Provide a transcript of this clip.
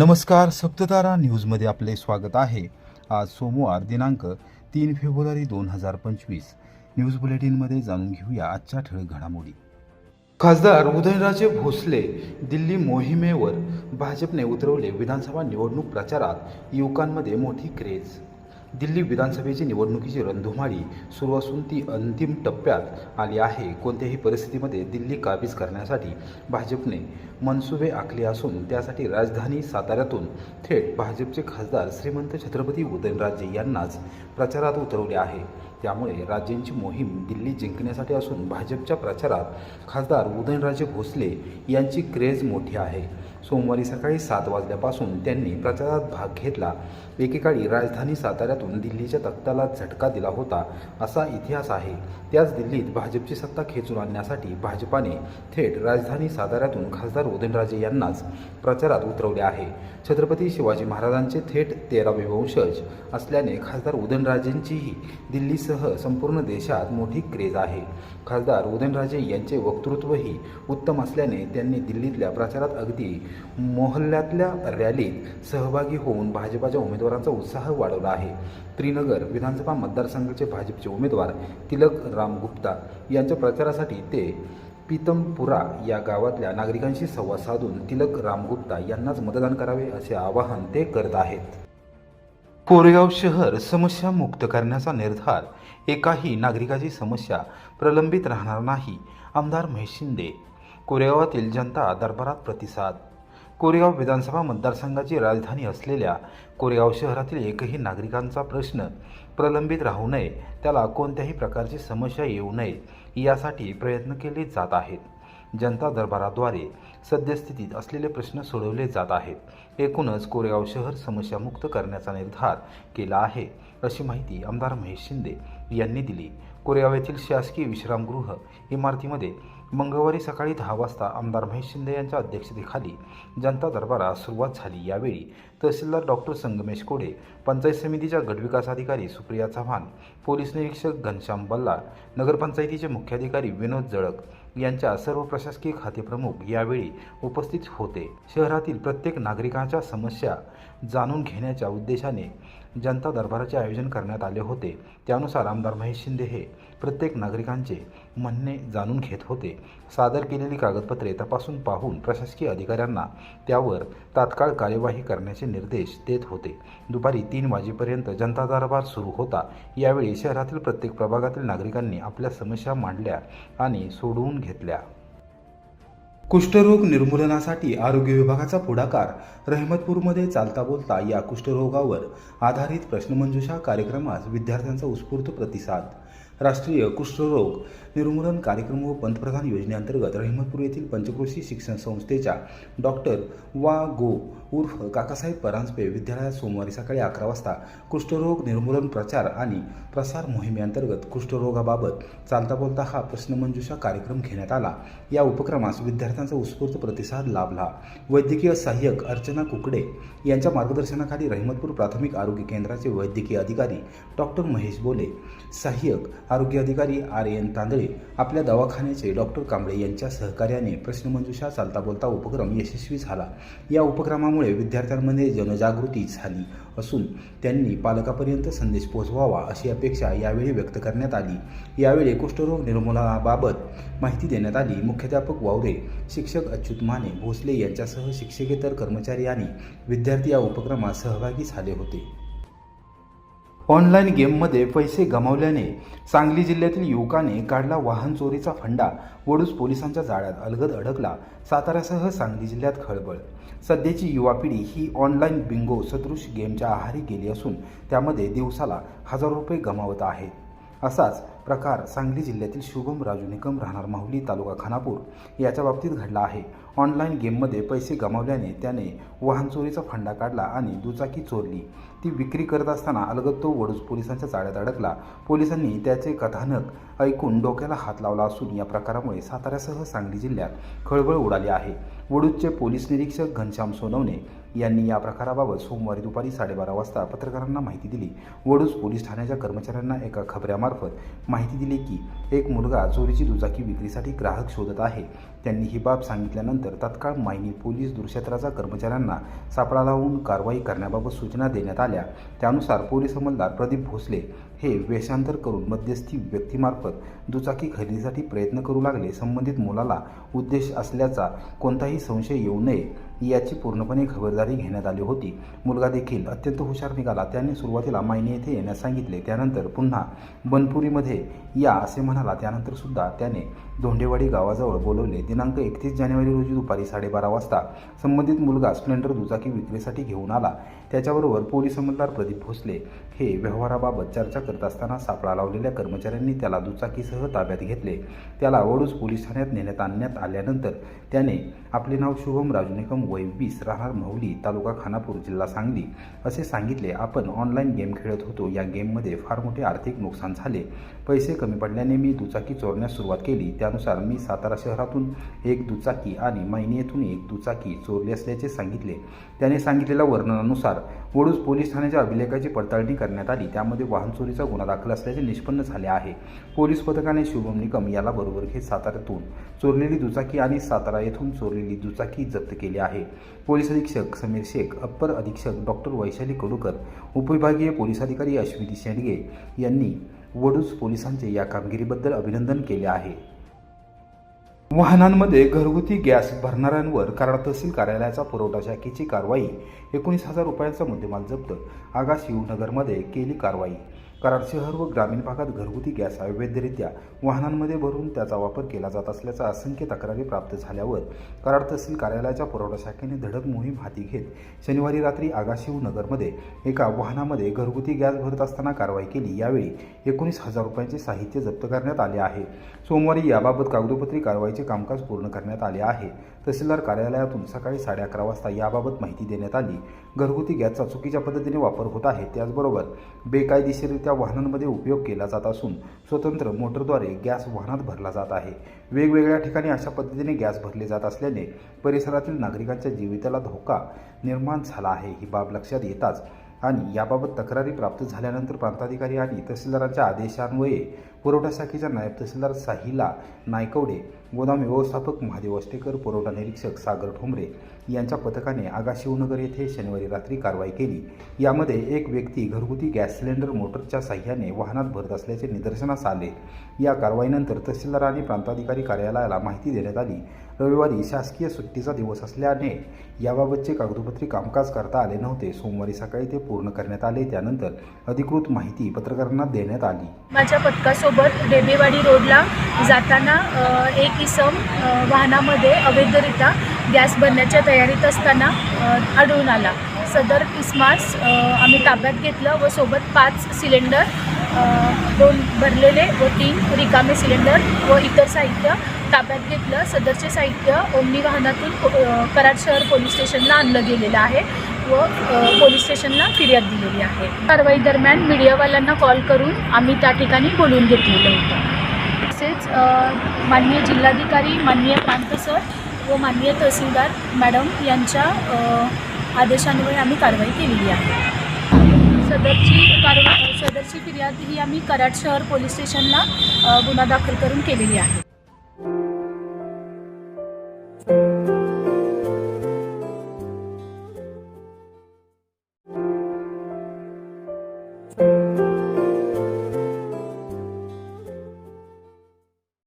नमस्कार सप्ततारा न्यूजमध्ये आपले स्वागत आहे. आज सोमवार दिनांक तीन फेब्रुवारी दोन हजार पंचवीस. न्यूज बुलेटिनमध्ये जाणून घेऊया आजच्या ठळक घडामोडी. खासदार उदयनराजे भोसले दिल्ली मोहिमेवर भाजपने उतरवले विधानसभा निवडणूक प्रचारात युवकांमध्ये मोठी क्रेज. दिल्ली विधानसभेची निवडणुकीची रणधुमाळी सुरू असून ती अंतिम टप्प्यात आली आहे. कोणत्याही परिस्थितीमध्ये दिल्ली काबीज करण्यासाठी भाजपने मनसुबे आखले असून त्यासाठी राजधानी साताऱ्यातून थेट भाजपचे खासदार श्रीमंत छत्रपती उदयनराजे यांनाच प्रचारात उतरवले आहे. त्यामुळे राज्यांची मोहीम दिल्ली जिंकण्यासाठी असून भाजपच्या प्रचारात खासदार उदयनराजे भोसले यांची क्रेज मोठी आहे. सोमवारी सकाळी सात वाजल्यापासून त्यांनी प्रचारात भाग घेतला. एकेकाळी राजधानी साताऱ्यातून दिल्लीच्या तख्ताला झटका दिला होता असा इतिहास आहे. त्याच दिल्लीत भाजपची सत्ता खेचून आणण्यासाठी भाजपाने थेट राजधानी साताऱ्यातून खासदार उदयनराजे यांनाच प्रचारात उतरवले आहे. छत्रपती शिवाजी महाराजांचे थेट तेरावे वंशज असल्याने खासदार उदयनराजेंचीही दिल्लीसह संपूर्ण देशात मोठी क्रेज आहे. खासदार उदयनराजे यांचे वक्तृत्वही उत्तम असल्याने त्यांनी दिल्लीतल्या प्रचारात अगदी मोहल्ल्यातल्या रॅलीत सहभागी होऊन भाजपाच्या उमेदवारांचा उत्साह वाढवला आहे. त्रिनगर विधानसभा मतदारसंघाचे भाजपचे उमेदवार तिलक राम गुप्ता यांच्या प्रचारासाठी ते पीतमपुरा या गावातल्या नागरिकांशी संवाद साधून तिलक राम गुप्ता यांनाच मतदान करावे असे आवाहन ते करत आहेत. कोरेगाव शहर समस्या मुक्त करण्याचा निर्धार. एकाही नागरिकाची समस्या प्रलंबित राहणार नाही. आमदार महेश शिंदे. कोरेगावातील जनता दरबारात प्रतिसाद कोरेगाव विधानसभा मतदारसंघाची राजधानी असलेल्या कोरेगाव शहरातील एकही नागरिकांचा प्रश्न प्रलंबित राहू नये त्याला कोणत्याही प्रकारची समस्या येऊ नये यासाठी प्रयत्न केले जात आहेत. जनता दरबाराद्वारे सद्यस्थितीत असलेले प्रश्न सोडवले जात आहेत. एकूणच कोरेगाव शहर समस्यामुक्त करण्याचा निर्धार केला आहे अशी माहिती आमदार महेश शिंदे यांनी दिली. कोरेगाव येथील शासकीय विश्रामगृह इमारतीमध्ये मंगळवारी सकाळी दहा वाजता आमदार महेश शिंदे यांच्या अध्यक्षतेखाली जनता दरबारास सुरुवात झाली. यावेळी तहसीलदार डॉक्टर संगमेश कोडे पंचायत समितीच्या गटविकास अधिकारी सुप्रिया चव्हाण पोलीस निरीक्षक घनश्याम बल्ला नगरपंचायतीचे मुख्याधिकारी विनोद जळक यांच्या सर्व प्रशासकीय खातेप्रमुख यावेळी उपस्थित होते. शहरातील प्रत्येक नागरिकांच्या समस्या जाणून घेण्याच्या उद्देशाने जनता दरबाराचे आयोजन करण्यात आले होते. त्यानुसार आमदार महेश शिंदे हे प्रत्येक नागरिकांचे म्हणणे जाणून घेत होते. सादर केलेली कागदपत्रे तपासून पाहून प्रशासकीय अधिकाऱ्यांना त्यावर तात्काळ कार्यवाही करण्याचे निर्देश देत होते. दुपारी तीन वाजेपर्यंत जनता दरबार सुरू होता. यावेळी शहरातील प्रत्येक प्रभागातील नागरिकांनी आपल्या समस्या मांडल्या आणि सोडवून घेतल्या. कुष्ठरोग निर्मूलनासाठी आरोग्य विभागाचा पुढाकार. रहमतपूरमध्ये चालता बोलता या कुष्ठरोगावर आधारित प्रश्नमंजुषा कार्यक्रमास विद्यार्थ्यांचा उत्स्फूर्त प्रतिसाद. राष्ट्रीय कुष्ठरोग निर्मूलन कार्यक्रम व पंतप्रधान योजनेअंतर्गत रहमतपूर येथील पंचकृषी शिक्षण संस्थेच्या डॉक्टर वा गो उर्फ काकासाहेब परांजपे विद्यालयात सोमवारी सकाळी अकरा वाजता कुष्ठरोग निर्मूलन प्रचार आणि प्रसार मोहिमेअंतर्गत कुष्ठरोगाबाबत चालता बोलता हा प्रश्नमंजुषा कार्यक्रम घेण्यात आला. या उपक्रमास विद्यार्थ्यांचा उत्स्फूर्त प्रतिसाद लाभला. वैद्यकीय सहाय्यक अर्चना कुकडे यांच्या मार्गदर्शनाखाली रहिमतपूर प्राथमिक आरोग्य केंद्राचे वैद्यकीय अधिकारी डॉक्टर महेश बोले सहाय्यक आरोग्य अधिकारी आर. एन. तांदळे आपल्या दवाखान्याचे डॉक्टर कांबळे यांच्या सहकार्याने प्रश्नमंजुषा चालता बोलता उपक्रम यशस्वी झाला. या उपक्रमामुळे विद्यार्थ्यांमध्ये जनजागृती झाली असून त्यांनी पालकापर्यंत संदेश पोहोचवावा अशी अपेक्षा यावेळी व्यक्त करण्यात आली. यावेळी कुष्ठरोग निर्मूलनाबाबत माहिती देण्यात आली. मुख्याध्यापक वावरे शिक्षक अच्युत माने भोसले यांच्यासह शिक्षकेतर कर्मचारी आणि विद्यार्थी या उपक्रमात सहभागी झाले होते. ऑनलाईन गेममध्ये पैसे गमावल्याने सांगली जिल्ह्यातील युवकाने काढला वाहन चोरीचा फंडा. वडूस पोलिसांच्या जाळ्यात अलगद अडकला. साताऱ्यासह सांगली जिल्ह्यात खळबळ. सध्याची युवा पिढी ही ऑनलाईन बिंगो सदृश गेमच्या आहारी गेली असून त्यामध्ये दिवसाला हजार रुपये गमावत आहेत असाच प्रकार सांगली जिल्ह्यातील शुभम राजू निकम राहणार माहुली तालुका खानापूर. याच्या बाबतीत घडला आहे. ऑनलाईन गेममध्ये पैसे गमावल्याने त्याने वाहन चोरीचा फंडा काढला आणि दुचाकी चोरली. ती विक्री करत असताना अलगद तो वडूज पोलिसांच्या जाळ्यात अडकला. पोलिसांनी त्याचे कथानक ऐकून डोक्याला हात लावला असून या प्रकारामुळे साताऱ्यासह सांगली जिल्ह्यात खळबळ उडाली आहे. वडूजचे पोलीस निरीक्षक घनश्याम सोनवणे यांनी या प्रकाराबाबत सोमवारी दुपारी साडेबारा वाजता पत्रकारांना माहिती दिली. वडूज पोलीस ठाण्याच्या कर्मचाऱ्यांना एका खबऱ्यामार्फत माहिती माहिती दिली की एक मुलगा चोरीची दुचाकी विक्रीसाठी ग्राहक शोधत आहे. त्यांनी ही बाब सांगितल्यानंतर तत्काळ मायनी पोलीस दूरक्षेत्राचा कर्मचाऱ्यांना सापळा लावून कारवाई करण्याबाबत सूचना देण्यात आल्या. त्यानुसार पोलीस अंमलदार प्रदीप भोसले हे वेषांतर करून मध्यस्थी व्यक्तीमार्फत दुचाकी खरेदीसाठी प्रयत्न करू लागले. संबंधित मुलाला उद्देश असल्याचा कोणताही संशय येऊ नये. याची पूर्णपणे खबरदारी घेण्यात आली होती. मुलगा देखील अत्यंत हुशार निघाला. त्याने सुरुवातीला मायने येथे येण्यास सांगितले. त्यानंतर पुन्हा बनपुरीमध्ये या असे म्हणाला. त्यानंतर सुद्धा त्याने धोंडेवाडी गावाजवळ बोलवले. दिनांक एकतीस जानेवारी रोजी दुपारी साडेबारा वाजता संबंधित मुलगा स्प्लेंडर दुचाकी विक्रीसाठी घेऊन आला. त्याच्याबरोबर पोलीस अंमलदार प्रदीप भोसले हे व्यवहाराबाबत चर्चा करत असताना सापळा लावलेल्या कर्मचाऱ्यांनी त्याला दुचाकीसह ताब्यात घेतले. त्याला वडूज पोलीस ठाण्यात नेण्यात आणण्यात आल्यानंतर त्याने आपले नाव शुभम राजू निकम वय वीस राहणार महुली तालुका खानापूर जिल्हा सांगली असे सांगितले. आपण ऑनलाईन गेम खेळत होतो. या गेममध्ये फार मोठे आर्थिक नुकसान झाले. पैसे कमी पडल्याने मी दुचाकी चोरण्यास सुरुवात केली. त्यानुसार मी सातारा शहरातून एक दुचाकी आणि मैनी येथून एक दुचाकी चोरली असल्याचे सांगितले. त्याने सांगितलेल्या वर्णनानुसार वडूज पोलीस ठाण्याच्या अभिलेखाची पडताळणी करण्यात आली. त्यामध्ये वाहन चोरीचा गुन्हा दाखल असल्याचे निष्पन्न झाले आहे. पोलीस पथकाने शुभम निकम याला बरोबर घेत साताऱ्यातून चोरलेली दुचाकी आणि सातारा येथून चोरलेली दुचाकी जप्त केली आहे. पोलीस अधीक्षक समीर शेख अप्पर अधीक्षक डॉक्टर वैशाली कडूकर उपविभागीय पोलीस अधिकारी अश्विनी शेंडगे यांनी वडूज पोलिसांचे या कामगिरीबद्दल अभिनंदन केले आहे. वाहनांमध्ये घरगुती गॅस भरणाऱ्यांवर कराड तहसील कार्यालयाचा पुरवठा शाखेची कारवाई. एकोणीस हजार रुपयांचा मुद्देमाल जप्त. आगास शिवनगरमध्ये केली कारवाई. कराड शहर व ग्रामीण भागात घरगुती गॅस अवैधरित्या वाहनांमध्ये भरून त्याचा वापर केला जात असल्याचा असंख्य तक्रारी प्राप्त झाल्यावर कराड तहसील कार्यालयाच्या पुरवठा शाखेने धडक मोहीम हाती घेत शनिवारी रात्री आगाशिव नगरमध्ये एका वाहनामध्ये घरगुती गॅस भरत असताना कारवाई केली. यावेळी एकोणीस हजार रुपयांचे साहित्य जप्त करण्यात आले आहे. सोमवारी याबाबत कागदोपत्री कारवाईचे कामकाज पूर्ण करण्यात आले आहे. तहसीलदार कार्यालयातून सकाळी साडे अकरा वाजता याबाबत माहिती देण्यात आली. घरगुती गॅसचा चुकीच्या पद्धतीने वापर होत आहे. त्याचबरोबर बेकायदेशीररित्या वाहनांमध्ये उपयोग केला जात असून स्वतंत्र मोटरद्वारे गॅस वाहनात भरला जात आहे. वेगवेगळ्या ठिकाणी अशा पद्धतीने गॅस भरले जात असल्याने परिसरातील नागरिकांच्या जीवितला धोका निर्माण झाला आहे ही बाब लक्षात येताच आणि याबाबत तक्रारी प्राप्त झाल्यानंतर प्रांताधिकारी आणि तहसीलदारांच्या आदेशान्वये पुरवठा शाखेच्या नायब तहसीलदार साहिला नायकवडे गोदाम व्यवस्थापक महादेव अष्टेकर पुरवठा निरीक्षक सागर ठोंबरे यांच्या पथकाने आगा शिवनगर येथे शनिवारी रात्री कारवाई केली. यामध्ये एक व्यक्ती घरगुती गॅस सिलेंडर मोटरच्या साह्याने वाहनात भरत असल्याचे निदर्शनास आले. या कारवाईनंतर तहसीलदार आणि प्रांताधिकारी कार्यालयाला माहिती देण्यात आली. रविवारी शासकीय सुट्टीचा दिवस असल्याने याबाबतचे कागदोपत्री कामकाज करता आले नव्हते. सोमवारी सकाळी ते पूर्ण करण्यात आले. त्यानंतर अधिकृत माहिती पत्रकारांना देण्यात आली. माझ्या पथकासोबत डेबेवाडी रोडला जाताना एक इसम वाहनामध्ये अवैधरित्या गॅस भरण्याच्या तयारीत असताना आढळून आला. सदर किसमास आम्ही ताब्यात घेतलं व सोबत पाच सिलेंडर दोन भरलेले व तीन रिकामे सिलेंडर व इतर साहित्य ताब्यात घेतलं. सदरचे साहित्य ओमनी वाहनातून कराड शहर पोलीस स्टेशनला आणलं गेलेलं आहे व पोलीस स्टेशनला फिर्याद दिलेली आहे. कारवाई दरम्यान मीडियावाल्यांना कॉल करून आम्ही त्या ठिकाणी बोलून घेतलेलं होतं. तसेच माननीय जिल्हाधिकारी माननीय प्रांत सर व माननीय तहसीलदार मॅडम यांच्या आदेशान्वये आम्ही कारवाई केलेली आहे. सदरची कारवाई सदरची फिर्याद ही आम्ही कराड शहर पोलीस स्टेशनला गुन्हा दाखल करून केलेली आहे.